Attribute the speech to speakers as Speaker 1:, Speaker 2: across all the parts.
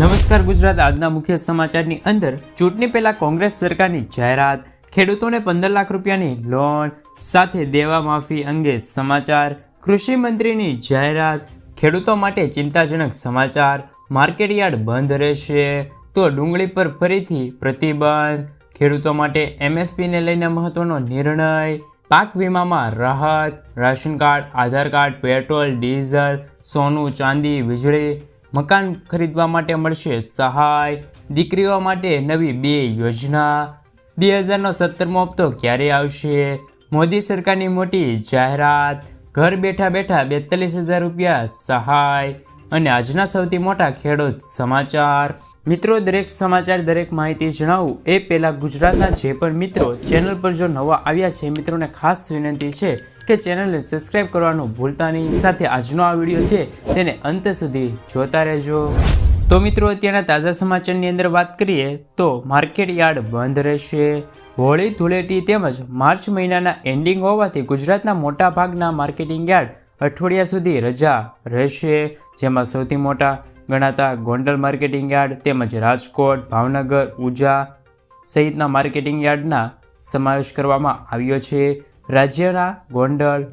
Speaker 1: નમસ્કાર ગુજરાત. આજના મુખ્ય સમાચારની અંદર ચૂંટણી પહેલા કોંગ્રેસ સરકારની જાહેરાત, ખેડૂતોને પંદર લાખ રૂપિયાની લોન, સાથે દેવા માફી અંગે સમાચાર, કૃષિ મંત્રીની જાહેરાત, ખેડૂતો માટે ચિંતાજનક સમાચાર માર્કેટયાર્ડ બંધ રહેશે, તો ડુંગળી પર ફરીથી પ્રતિબંધ, ખેડૂતો માટે એમએસપીને લઈને મહત્વનો નિર્ણય, પાક વીમામાં રાહત ration card Aadhaar card, petrol, diesel, સોનું, ચાંદી, વીજળી મકાન ખરીદવા માટે મળશે સહાય. દીકરીઓ માટે નવી બે યોજના. બે હજારનો સત્તરમો હપ્તો ક્યારે આવશે? મોદી સરકારની મોટી જાહેરાત. ઘર બેઠા બેઠા બેતાલીસ હજાર રૂપિયા સહાય. અને આજના સૌથી મોટા ખેડૂત સમાચાર. મિત્રો, દરેક સમાચાર, દરેક માહિતી જણાવું એ પહેલાં ગુજરાતના જે પણ મિત્રો ચેનલ પર જો નવા આવ્યા છે મિત્રોને ખાસ વિનંતી છે કે ચેનલને સબસ્ક્રાઈબ કરવાનું ભૂલતા નહીં. સાથે આજનો આ વીડિયો છે તેને અંત સુધી જોતા રહેજો. તો મિત્રો, અત્યારના તાજા સમાચારની અંદર વાત કરીએ તો માર્કેટ યાર્ડ બંધ રહેશે. હોળી ધૂળેટી તેમજ માર્ચ મહિનાના એન્ડિંગ હોવાથી ગુજરાતના મોટા ભાગના માર્કેટિંગ યાર્ડ અઠવાડિયા સુધી રજા રહેશે. જેમાં સૌથી મોટા ગણાતા ગોંડલ માર્કેટિંગ યાર્ડ તેમજ રાજકોટ, ભાવનગર, ઉજા સહિતના માર્કેટિંગ યાર્ડના સમાવેશ કરવામાં આવ્યો છે. રાજ્યના ગોંડલ,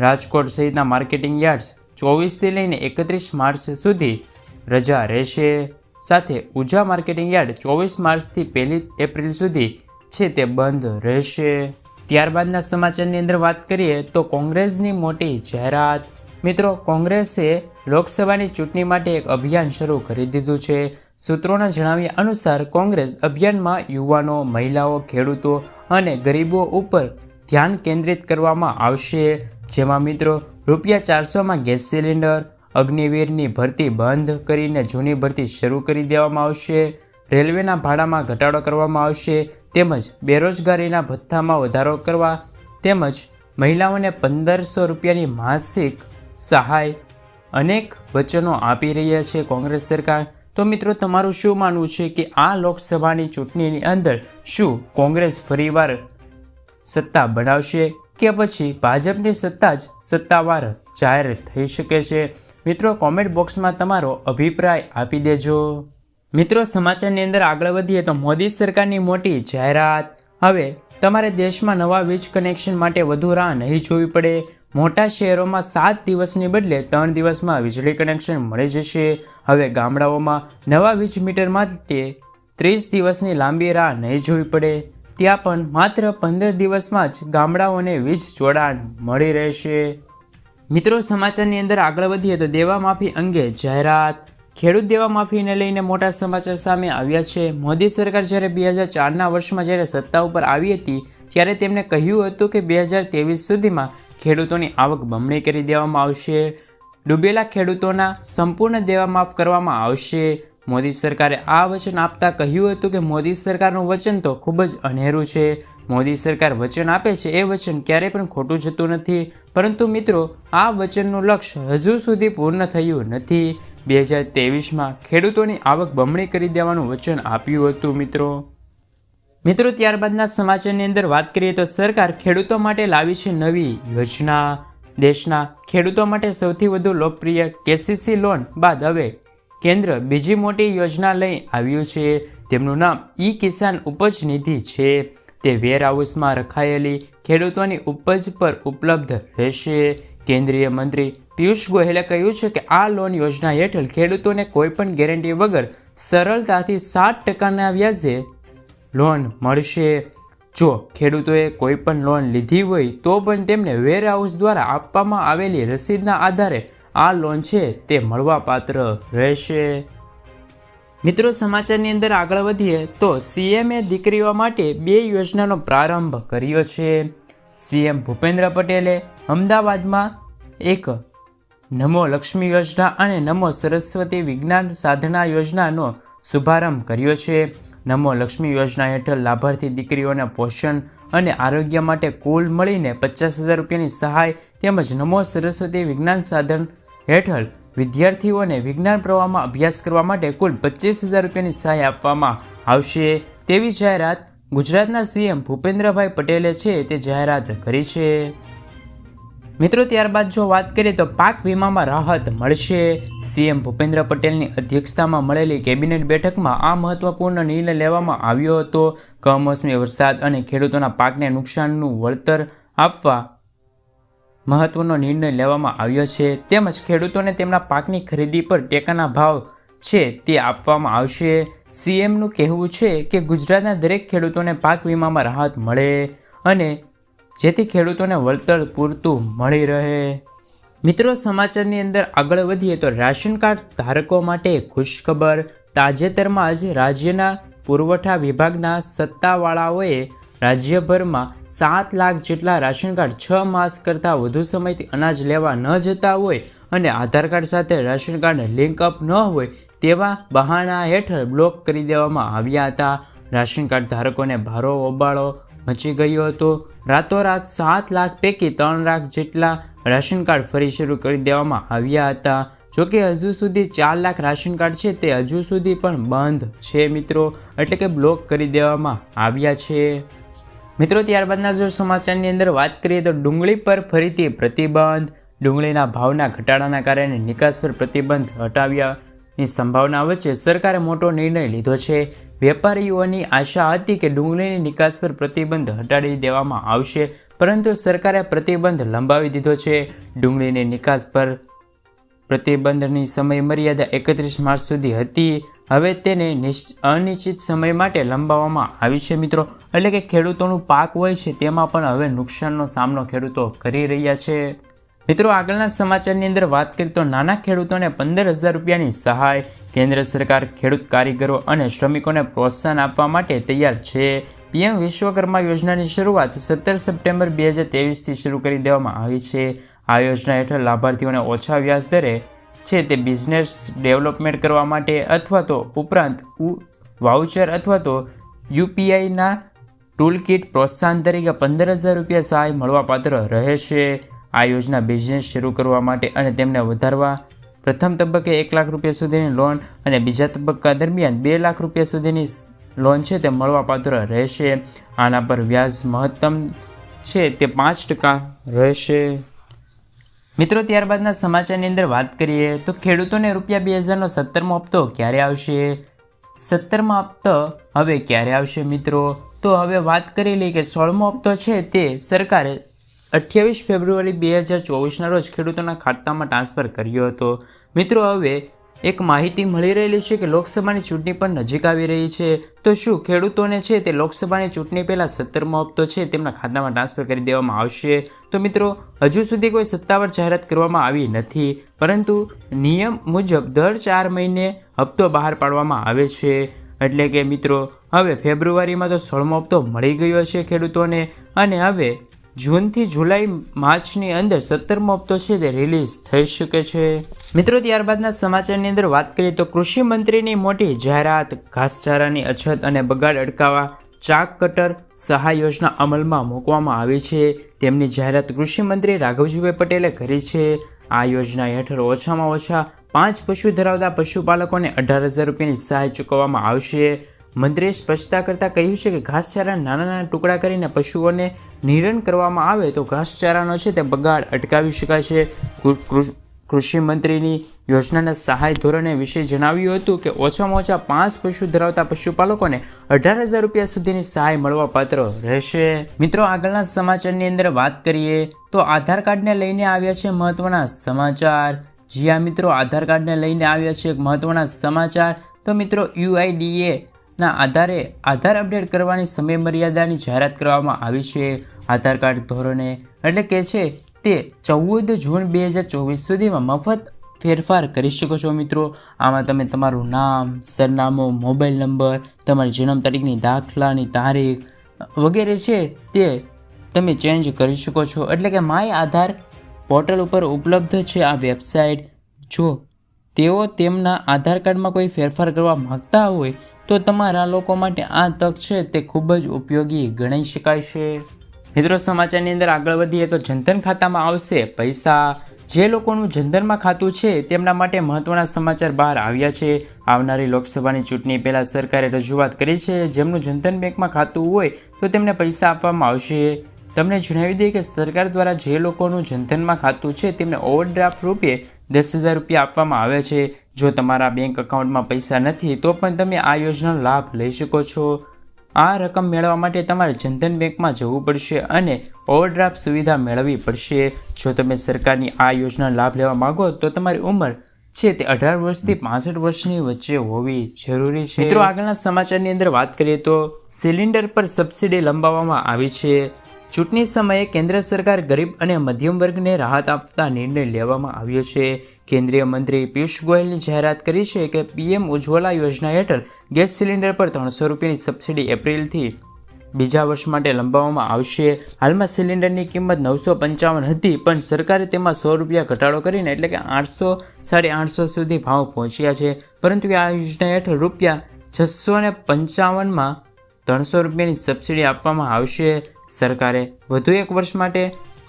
Speaker 1: રાજકોટ સહિતના માર્કેટિંગ યાર્ડ્સ ચોવીસથી લઈને એકત્રીસ માર્ચ સુધી રજા રહેશે. સાથે ઉજા માર્કેટિંગ યાર્ડ ચોવીસ માર્ચથી પહેલી એપ્રિલ સુધી છે તે બંધ રહેશે. ત્યારબાદના સમાચારની અંદર વાત કરીએ તો કોંગ્રેસની મોટી જાહેરાત. મિત્રો, કોંગ્રેસે લોકસભાની ચૂંટણી માટે એક અભિયાન શરૂ કરી દીધું છે. સૂત્રોના જણાવ્યા અનુસાર કોંગ્રેસ અભિયાનમાં યુવાનો, મહિલાઓ, ખેડૂતો અને ગરીબો ઉપર ધ્યાન કેન્દ્રિત કરવામાં આવશે. જેમાં મિત્રો, રૂપિયા ચારસોમાં ગેસ સિલિન્ડર, અગ્નિવીરની ભરતી બંધ કરીને જૂની ભરતી શરૂ કરી દેવામાં આવશે. રેલવેના ભાડામાં ઘટાડો કરવામાં આવશે. તેમજ બેરોજગારીના ભથ્થામાં વધારો કરવા તેમજ મહિલાઓને પંદરસો રૂપિયાની માસિક સહાય અનેક વચનો આપી રહ્યા છે કોંગ્રેસ સરકાર. તો મિત્રો, તમારું શું માનવું છે કે આ લોકસભાની ચૂંટણીની અંદર શું કોંગ્રેસ ફરીવાર સત્તા બનાવશે કે પછી ભાજપની સત્તા જ સત્તાવાર જાહેર થઈ શકે છે? મિત્રો કોમેન્ટ બોક્સમાં તમારો અભિપ્રાય આપી દેજો. મિત્રો, સમાચારની અંદર આગળ વધીએ તો મોદી સરકારની મોટી જાહેરાત. હવે, તમારે દેશમાં નવા વીજ કનેક્શન માટે વધુ રાહ નહીં જોવી પડે. મોટા શહેરોમાં સાત દિવસની બદલે ત્રણ દિવસમાં વીજળી કનેક્શન મળી જશે. હવે ગામડાઓમાં નવા વીજ મીટર માટે ત્રીસ દિવસની લાંબી રાહ નહીં જોવી પડે. ત્યાં પણ માત્ર પંદર દિવસમાં જ ગામડાઓને વીજ જોડાણ મળી રહેશે. મિત્રો, સમાચારની અંદર આગળ વધીએ તો દેવા માફી અંગે જાહેરાત. ખેડૂત દેવા માફીને લઈને મોટા સમાચાર સામે આવ્યા છે. મોદી સરકાર જ્યારે બે હજાર ચારના વર્ષમાં જ્યારે સત્તા ઉપર આવી હતી, ત્યારે તેમણે કહ્યું હતું કે બે હજાર ત્રેવીસ સુધીમાં ખેડૂતોની આવક બમણી કરી દેવામાં આવશે. ડૂબેલા ખેડૂતોના સંપૂર્ણ દેવા માફ કરવામાં આવશે. મોદી સરકારે આ વચન આપતા કહ્યું હતું કે મોદી સરકારનું વચન તો ખૂબ જ અનેરું છે. મોદી સરકાર વચન આપે છે, એ વચન ક્યારેય પણ ખોટું જતું નથી. પરંતુ મિત્રો, આ વચનનું લક્ષ્ય હજુ સુધી પૂર્ણ થયું નથી. બે હજાર ત્રેવીસમાં ખેડૂતોની આવક બમણી કરી દેવાનું વચન આપ્યું હતું, મિત્રો. મિત્રો, ત્યારબાદના સમાચારની અંદર વાત કરીએ તો સરકાર ખેડૂતો માટે લાવી છે નવી યોજના. દેશના ખેડૂતો માટે સૌથી વધુ લોકપ્રિય કેસીસી લોન બાદ હવે કેન્દ્ર બીજી મોટી યોજના લઈ આવ્યું છે. તેમનું નામ ઈ કિસાન ઉપજ નિધિ છે. તે વેરહાઉસમાં રખાયેલી ખેડૂતોની ઉપજ પર ઉપલબ્ધ રહેશે. કેન્દ્રીય મંત્રી પિયુષ ગોહેલે કહ્યું છે કે આ લોન યોજના હેઠળ ખેડૂતોને કોઈપણ ગેરંટી વગર સરળતાથી સાત ટકાના વ્યાજે લોન મળશે. જો ખેડૂતોએ કોઈ પણ લોન લીધી હોય તો પણ તેમને વેરહાઉસ દ્વારા આપવામાં આવેલી રસીદના આધારે આ લોન છે તે મળવાપાત્ર રહેશે. મિત્રો, સમાચારની અંદર આગળ વધીએ તો સીએમએ દીકરીઓ માટે બે યોજનાનો પ્રારંભ કર્યો છે. સીએમ ભૂપેન્દ્ર પટેલે અમદાવાદમાં એક નમો લક્ષ્મી યોજના અને નમો સરસ્વતી વિજ્ઞાન સાધના યોજનાનો શુભારંભ કર્યો છે. નમો લક્ષ્મી યોજના હેઠળ લાભાર્થી દીકરીઓના પોષણ અને આરોગ્ય માટે કુલ મળીને પચાસ હજાર રૂપિયાની સહાય તેમજ નમો સરસ્વતી વિજ્ઞાન સાધન હેઠળ વિદ્યાર્થીઓને વિજ્ઞાન પ્રવાહમાં અભ્યાસ કરવા માટે કુલ પચીસ હજાર રૂપિયાની સહાય આપવામાં આવશે. તેવી જાહેરાત ગુજરાતના સીએમ ભૂપેન્દ્રભાઈ પટેલે છે તે જાહેરાત કરી છે. મિત્રો, ત્યારબાદ જો વાત કરીએ તો પાક વીમામાં રાહત મળશે. સીએમ ભૂપેન્દ્ર પટેલની અધ્યક્ષતામાં મળેલી કેબિનેટ બેઠકમાં આ મહત્વપૂર્ણ નિર્ણય લેવામાં આવ્યો હતો. કમોસમી વરસાદ અને ખેડૂતોના પાકને નુકસાનનું વળતર આપવા મહત્વનો નિર્ણય લેવામાં આવ્યો છે. તેમજ ખેડૂતોને તેમના પાકની ખરીદી પર ટેકાના ભાવ છે તે આપવામાં આવશે. સીએમનું કહેવું છે કે ગુજરાતના દરેક ખેડૂતોને પાક વીમામાં રાહત મળે અને જેથી ખેડૂતોને વળતર પૂરતું મળી રહે. મિત્રો, સમાચારની અંદર આગળ વધીએ તો રાશન કાર્ડ ધારકો માટે ખુશખબર. તાજેતરમાં જ રાજ્યના પુરવઠા વિભાગના સત્તાવાળાઓએ રાજ્યભરમાં સાત લાખ જેટલા રાશન કાર્ડ છ માસ કરતાં વધુ સમયથી અનાજ લેવા ન જતા હોય અને આધાર કાર્ડ સાથે રાશન કાર્ડ લિંક ન હોય તેવા બહાના હેઠળ બ્લોક કરી દેવામાં આવ્યા હતા. રાશન કાર્ડ ધારકોને ભારો ઓબાળો મચી ગયો હતો. રાતોરાત સાત લાખ પૈકી ત્રણ લાખ જેટલા રાશન કાર્ડ ફરી શરૂ કરી દેવામાં આવ્યા હતા. જોકે હજુ સુધી ચાર લાખ રાશન કાર્ડ છે તે હજુ સુધી પણ બંધ છે મિત્રો. એટલે કે બ્લોક કરી દેવામાં આવ્યા છે. મિત્રો, ત્યારબાદના જો સમાચારની અંદર વાત કરીએ તો ડુંગળી પર ફરીથી પ્રતિબંધ. ડુંગળીના ભાવના ઘટાડાના કારણે નિકાસ પર પ્રતિબંધ હટાવ્યાની સંભાવના વચ્ચે સરકારે મોટો નિર્ણય લીધો છે. વેપારીઓની આશા હતી કે ડુંગળીની નિકાસ પર પ્રતિબંધ હટાડી દેવામાં આવશે, પરંતુ સરકારે પ્રતિબંધ લંબાવી દીધો છે. ડુંગળીની નિકાસ પર પ્રતિબંધની સમય મર્યાદા એકત્રીસ માર્ચ સુધી હતી. હવે તેને નિશ- અનિશ્ચિત સમય માટે લંબાવવામાં આવી છે મિત્રો. એટલે કે ખેડૂતોનું પાક હોય છે તેમાં પણ હવે નુકસાનનો સામનો ખેડૂતો કરી રહ્યા છે. મિત્રો, આગળના સમાચારની અંદર વાત કરીએ તો નાના ખેડૂતોને પંદર હજાર રૂપિયાની સહાય કેન્દ્ર સરકાર ખેડૂત કારીગરો અને શ્રમિકોને પ્રોત્સાહન આપવા માટે તૈયાર છે. પીએમ વિશ્વકર્મા યોજનાની શરૂઆત સત્તર સપ્ટેમ્બર બે હજાર તેવીસથી શરૂ કરી દેવામાં આવી છે. આ યોજના હેઠળ લાભાર્થીઓને ઓછા વ્યાજ દરે છે તે બિઝનેસ ડેવલપમેન્ટ કરવા માટે અથવા તો ઉપરાંત વાઉચર અથવા તો યુપીઆઈના ટૂલ કિટ પ્રોત્સાહન તરીકે પંદર હજાર રૂપિયા સહાય મળવાપાત્ર રહેશે. આ યોજના બિઝનેસ શરૂ કરવા માટે અને તેમને વધારવા પ્રથમ તબક્કે એક લાખ રૂપિયા સુધીની લોન અને બીજા તબક્કા દરમિયાન બે લાખ રૂપિયા સુધીની લોન છે તે મળવાપાત્ર રહેશે. આના પર વ્યાજ મહત્તમ છે તે પાંચ ટકા રહેશે. મિત્રો, ત્યારબાદના સમાચારની અંદર વાત કરીએ તો ખેડૂતોને રૂપિયા બે હજારનો સત્તરમો હપ્તો ક્યારે આવશે? સત્તરમો હપ્તો હવે ક્યારે આવશે મિત્રો? તો હવે વાત કરી લઈએ કે સોળમો હપ્તો છે તે સરકારે અઠ્યાવીસ ફેબ્રુઆરી બે હજાર ચોવીસના રોજ ખેડૂતોના ખાતામાં ટ્રાન્સફર કર્યો હતો. મિત્રો, હવે એક માહિતી મળી રહેલી છે કે લોકસભાની ચૂંટણી પણ નજીક આવી રહી છે. તો શું ખેડૂતોને છે તે લોકસભાની ચૂંટણી પહેલાં સત્તરમો હપ્તો છે તેમના ખાતામાં ટ્રાન્સફર કરી દેવામાં આવશે? તો મિત્રો, હજુ સુધી કોઈ સત્તાવાર જાહેરાત કરવામાં આવી નથી, પરંતુ નિયમ મુજબ દર ચાર મહિને હપ્તો બહાર પાડવામાં આવે છે. એટલે કે મિત્રો, હવે ફેબ્રુઆરીમાં તો સોળમો હપ્તો મળી ગયો છે ખેડૂતોને, અને હવે જૂનથી જુલાઈ માર્ચની અંદર સત્તરમો હપ્તો છે તે રિલીઝ થઈ શકે છે. મિત્રો, ત્યારબાદના સમાચારની અંદર વાત કરીએ તો કૃષિ મંત્રીની મોટી જાહેરાત, ઘાસચારાની અછત અને બગાડ અટકાવવા ચાક કટર સહાય યોજના અમલમાં મૂકવામાં આવી છે. તેમની જાહેરાત કૃષિ મંત્રી રાઘવજીભાઈ પટેલે કરી છે. આ યોજના હેઠળ ઓછામાં ઓછા પાંચ પશુ ધરાવતા પશુપાલકોને અઢાર હજાર રૂપિયાની સહાય ચૂકવવામાં આવશે. મંત્રીએ સ્પષ્ટતા કરતાં કહ્યું છે કે ઘાસચારા નાના નાના ટુકડા કરીને પશુઓને નિરણ કરવામાં આવે તો ઘાસચારાનો છે તે બગાડ અટકાવી શકાય છે. કૃષિ મંત્રીની યોજનાના સહાય ધોરણે વિશે જણાવ્યું હતું કે ઓછામાં ઓછા પાંચ પશુ ધરાવતા પશુપાલકોને અઢાર હજાર રૂપિયા સુધીની સહાય મળવાપાત્ર રહેશે. મિત્રો, આગળના સમાચારની અંદર વાત કરીએ તો આધાર કાર્ડને લઈને આવ્યા છે મહત્વના સમાચાર. જી હા મિત્રો, આધાર કાર્ડને લઈને આવ્યા છે એક મહત્વના સમાચાર. તો મિત્રો, યુઆઈડીએ ના, આધારે આધાર અપડેટ કરવાની સમયમર્યાદાની જાહેરાત કરવામાં આવી છે. આધાર કાર્ડ ધોરણે એટલે કે છે તે ચૌદ જૂન બે હજાર ચોવીસ સુધીમાં મફત ફેરફાર કરી શકો છો મિત્રો. આમાં તમે તમારું નામ, સરનામું, મોબાઈલ નંબર, તમારી જન્મ તારીખની દાખલાની તારીખ વગેરે છે તે તમે ચેન્જ કરી શકો છો. એટલે કે માય આધાર પોર્ટલ ઉપર ઉપલબ્ધ છે આ વેબસાઇટ. જો તેઓ તેમના આધાર કાર્ડમાં કોઈ ફેરફાર કરવા માગતા હોય તો તમારા લોકો માટે આ તક છે તે ખૂબ જ ઉપયોગી ગણાઈ શકાય છે. મિત્રો, સમાચારની અંદર આગળ વધીએ તો જનધન ખાતામાં આવશે પૈસા. જે લોકોનું જનધનમાં ખાતું છે તેમના માટે મહત્વના સમાચાર બહાર આવ્યા છે. આવનારી લોકસભાની ચૂંટણી પહેલાં સરકારે રજૂઆત કરી છે. જેમનું જનધન બેંકમાં ખાતું હોય તો તેમને પૈસા આપવામાં આવશે. તમને જણાવી દઈએ કે સરકાર દ્વારા જે લોકોનું જનધનમાં ખાતું છે, તેમને ઓવરડ્રાફ્ટ રૂપે દસ હજાર રૂપિયા આપવામાં આવે છે. જો તમારા બેંક એકાઉન્ટમાં પૈસા નથી, તો પણ તમે આ યોજનાનો લાભ લઈ શકો છો. આ રકમ મેળવવા માટે તમારે જનધન બેંકમાં જવું પડશે અને ઓવરડ્રાફ્ટ સુવિધા મેળવવી પડશે. જો તમે સરકારની આ યોજનાનો લાભ લેવા માંગો, તો તમારી ઉંમર છે તે અઢાર વર્ષથી પાસઠ વર્ષની વચ્ચે હોવી જરૂરી છે. મિત્રો, આગળના સમાચારની અંદર વાત કરીએ તો સિલિન્ડર પર સબસિડી લંબાવવામાં આવી છે. ચૂંટણી સમયે કેન્દ્ર સરકાર ગરીબ અને મધ્યમ વર્ગને રાહત આપતા નિર્ણય લેવામાં આવ્યો છે. કેન્દ્રીય મંત્રી પિયુષ ગોયલની જાહેરાત કરી છે કે પીએમ ઉજ્જવલા યોજના હેઠળ ગેસ સિલિન્ડર પર ત્રણસો રૂપિયાની સબસિડી એપ્રિલથી બીજા વર્ષ માટે લંબાવવામાં આવશે. હાલમાં સિલિન્ડરની કિંમત નવસો પંચાવન હતી, પણ સરકારે તેમાં સો રૂપિયા ઘટાડો કરીને એટલે કે આઠસો સાડી આઠસો સુધી ભાવ પહોંચ્યા છે. પરંતુ આ યોજના હેઠળ રૂપિયા છસો ને પંચાવનમાં ત્રણસો રૂપિયાની સબસિડી આપવામાં આવશે સરકારે. વધુ એક વર્ષ માટે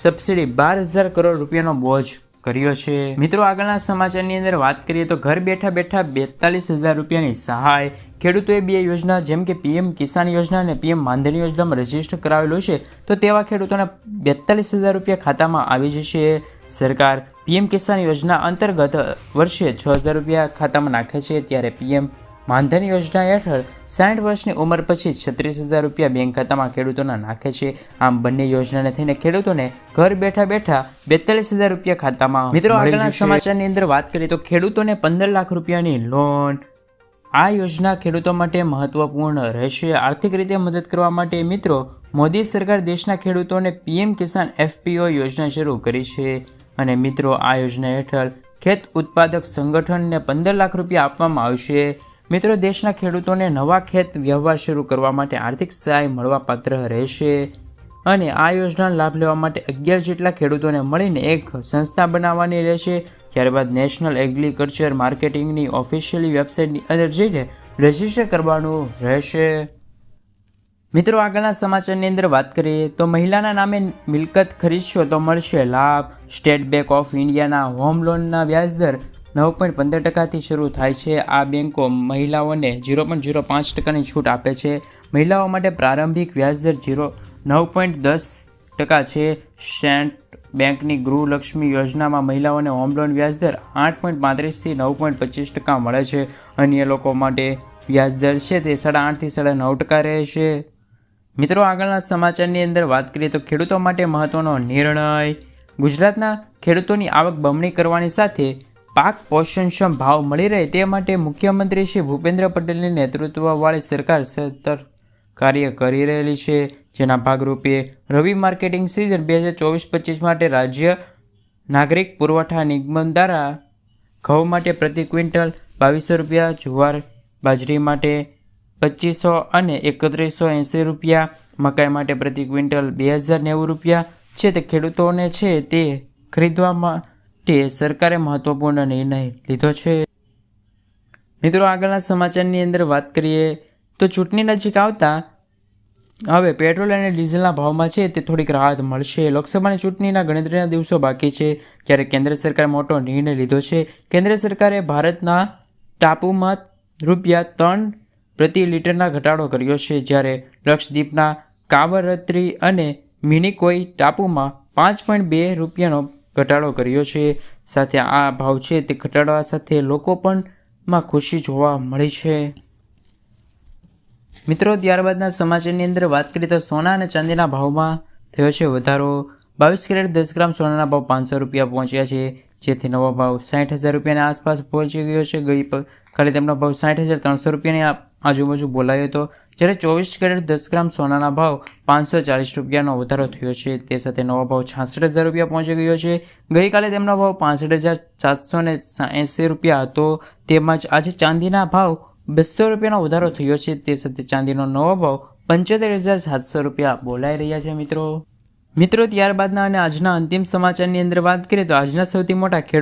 Speaker 1: સબસિડી બાર હજાર કરોડ રૂપિયાનો બોજ કર્યો છે. મિત્રો, આગળના સમાચારની અંદર વાત કરીએ તો ઘર બેઠા બેઠા બેતાલીસ હજાર રૂપિયાની સહાય. ખેડૂતોએ બે યોજના, જેમ કે પીએમ કિસાન યોજના અને પીએમ માનધન યોજનામાં રજિસ્ટર કરાવેલું છે, તો તેવા ખેડૂતોને બેતાલીસ હજાર રૂપિયા ખાતામાં આવી જશે. સરકાર પીએમ કિસાન યોજના અંતર્ગત વર્ષે છ હજાર રૂપિયા ખાતામાં નાખે છે, ત્યારે પીએમ માનધન યોજના હેઠળ સાઠ વર્ષની ઉંમર પછી છત્રીસ હજાર રૂપિયા બેંક ખાતામાં ખેડૂતોના નાખે છે. આમ બંને યોજનાને થઈને ખેડૂતોને ઘર બેઠા બેઠા બેતાલીસ હજાર રૂપિયા ખાતામાં મિત્રો આગળના સમાચારની અંદર વાત કરીએ તો ખેડૂતોને પંદર લાખ રૂપિયાની લોન. આ યોજના ખેડૂતો માટે મહત્વપૂર્ણ રહેશે. આર્થિક રીતે મદદ કરવા માટે મિત્રો મોદી સરકાર દેશના ખેડૂતોને પીએમ કિસાન એફપીઓ યોજના શરૂ કરી છે. અને મિત્રો આ યોજના હેઠળ ખેત ઉત્પાદક સંગઠનને પંદર લાખ રૂપિયા આપવામાં આવશે. મિત્રો, દેશના ખેડૂતોને નવા ખેત વ્યવહાર શરૂ કરવા માટે આર્થિક સહાય મળવાપાત્ર રહેશે અને આ યોજનાનો લાભ લેવા માટે અગિયાર જેટલા ખેડૂતોને મળીને એક સંસ્થા બનાવવાની રહેશે. ત્યારબાદ નેશનલ એગ્રીકલ્ચર માર્કેટિંગની ઓફિશિયલી વેબસાઇટની અંદર જઈને રજિસ્ટર કરવાનું રહેશે. મિત્રો, આગળના સમાચારની અંદર વાત કરીએ તો મહિલાના નામે મિલકત ખરીદશો તો મળશે લાભ. સ્ટેટ બેંક ઓફ ઇન્ડિયાના હોમ લોનના વ્યાજદર નવ પોઈન્ટ પંદર ટકાથી શરૂ થાય છે. આ બેન્કો મહિલાઓને ઝીરો પોઈન્ટ ઝીરો પાંચ ટકાની છૂટ આપે છે. મહિલાઓ માટે પ્રારંભિક વ્યાજદર ઝીરો નવ પોઈન્ટ દસ ટકા છે. સેન્ટ બેંકની ગૃહલક્ષ્મી યોજનામાં મહિલાઓને હોમ લોન વ્યાજદર આઠ પોઈન્ટ પાંત્રીસથી નવ પોઈન્ટ પચીસ ટકા મળે છે. અન્ય લોકો માટે વ્યાજદર છે તે સાડા આઠથી સાડા નવ ટકા રહેશે મિત્રો, આગળના સમાચારની અંદર વાત કરીએ તો ખેડૂતો માટે મહત્ત્વનો નિર્ણય. ગુજરાતના ખેડૂતોની આવક બમણી કરવાની સાથે પાક પોષણક્ષમ ભાવ મળી રહે તે માટે મુખ્યમંત્રી શ્રી ભૂપેન્દ્ર પટેલની નેતૃત્વવાળી સરકાર સતત કાર્ય કરી રહેલી છે. જેના ભાગરૂપે રવિ માર્કેટિંગ સિઝન બે હજાર ચોવીસ પચીસ માટે રાજ્ય નાગરિક પુરવઠા નિગમ દ્વારા ઘઉં માટે પ્રતિ ક્વિન્ટલ બાવીસો રૂપિયા, જુવાર બાજરી માટે પચીસો અને એકત્રીસો એંસી રૂપિયા, મકાઈ માટે પ્રતિ ક્વિન્ટલ બે હજાર નેવું રૂપિયા. છે તે ખેડૂતોને છે તે ખરીદવા માટે સરકારે મહત્વપૂર્ણ નિર્ણય લીધો છે? મિત્રો, આગળના સમાચારની અંદર વાત કરીએ તો ચૂંટણી નજીક આવતા હવે પેટ્રોલ અને ડીઝલના ભાવમાં છે તે થોડીક રાહત મળશે. લોકસભાની ચૂંટણીના ગણતરીના દિવસો બાકી છે. ત્યારે કેન્દ્ર સરકારે મોટો નિર્ણય લીધો છે. કેન્દ્ર સરકારે ભારતના ટાપુમાં રૂપિયા ત્રણ પ્રતિ લીટરના ઘટાડો કર્યો છે. જ્યારે લક્ષદ્વીપના કાવરત્રી અને મિનિકોઈ ટાપુમાં પાંચ પોઈન્ટ બે રૂપિયાનો ઘટાડો કર્યો છે. સાથે આ ભાવ છે તે ઘટાડવા સાથે લોકો પણ માં ખુશી જોવા મળી છે. મિત્રો, ત્યારબાદના સમાચારની અંદર વાત કરીએ તો સોના અને ચાંદીના ભાવમાં થયો છે વધારો. બાવીસ કેરેટ દસ ગ્રામ સોનાના ભાવ પાંચસો રૂપિયા પહોંચ્યા છે, જેથી નવો ભાવ સાઠ હજાર રૂપિયાની આસપાસ પહોંચી ગયો છે. ગઈ ખાલી તેમનો ભાવ સાઠ હજાર ત્રણસો રૂપિયાની આજુબાજુ બોલાયો હતો જ્યારે ચોવીસ કેરેટ દસ ગ્રામ સોનાના ભાવ પાંચસો ચાલીસ રૂપિયાનો વધારો થયો છે, તે સાથે નવો ભાવ છાસઠ હજાર રૂપિયા પહોંચી ગયો છે. ગઈકાલે તેમનો ભાવ પાંસઠ હજાર સાતસો ને એંસી રૂપિયા હતો. તેમજ આજે ચાંદીના ભાવ બસો રૂપિયાનો વધારો થયો છે, તે સાથે ચાંદીનો નવો ભાવ પંચોતેર હજાર સાતસો રૂપિયા બોલાઈ રહ્યા છે મિત્રો. મિત્રો, ત્યારબાદના અને આજના અંતિમ સમાચારની અંદર વાત કરીએ તો આજના સૌથી મોટા ખેડૂત